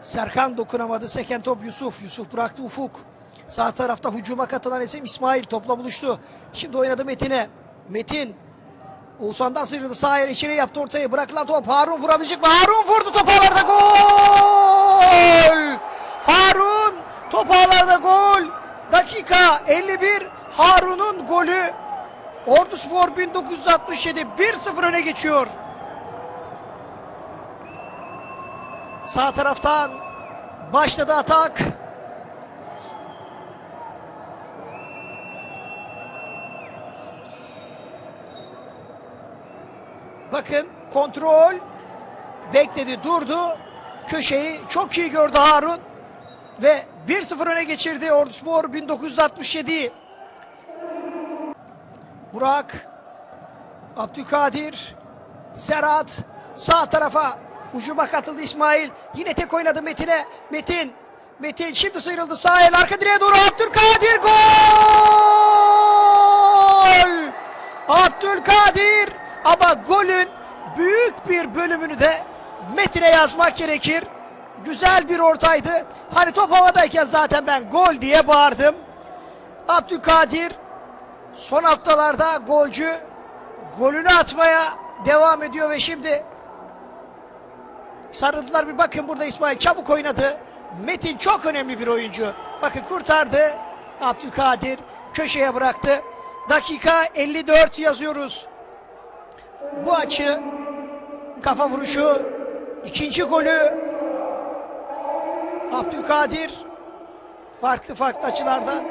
Serkan dokunamadı. Seken top Yusuf. Yusuf bıraktı Ufuk. Sağ tarafta hücuma katılan isim İsmail. Topla buluştu. Şimdi oynadı Metin'e. Metin. Oğuzhan'dan sıyrıldı. Sağ yer içeri yaptı ortaya. Bırakılan top. Harun vurabilecek mi? Harun vurdu. Top ağlarda gol! Harun top ağlarda gol. Dakika 51. Harun'un golü. Ordu Spor 1967 1-0 öne geçiyor. Sağ taraftan başladı atak. Bakın kontrol bekledi durdu. Köşeyi çok iyi gördü Harun ve 1-0 öne geçirdi Orduspor 1967. Burak Abdülkadir Serhat sağ tarafa hücuma katıldı İsmail. Yine tek oynadı Metin'e. Metin Metin şimdi sıyrıldı sağ el arka direğe doğru Abdülkadir gol! Abdülkadir ama golün büyük bir bölümünü de Metin'e yazmak gerekir. Güzel bir ortaydı. Hani top havadayken zaten ben gol diye bağırdım. Abdülkadir son haftalarda golcü golünü atmaya devam ediyor ve şimdi sarıldılar bir bakın burada İsmail çabuk oynadı. Metin çok önemli bir oyuncu. Bakın kurtardı. Abdülkadir köşeye bıraktı. Dakika 54 yazıyoruz. Bu açı kafa vuruşu ikinci golü Abdülkadir farklı farklı açılardan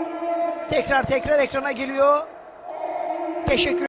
tekrar tekrar ekrana geliyor. Teşekkür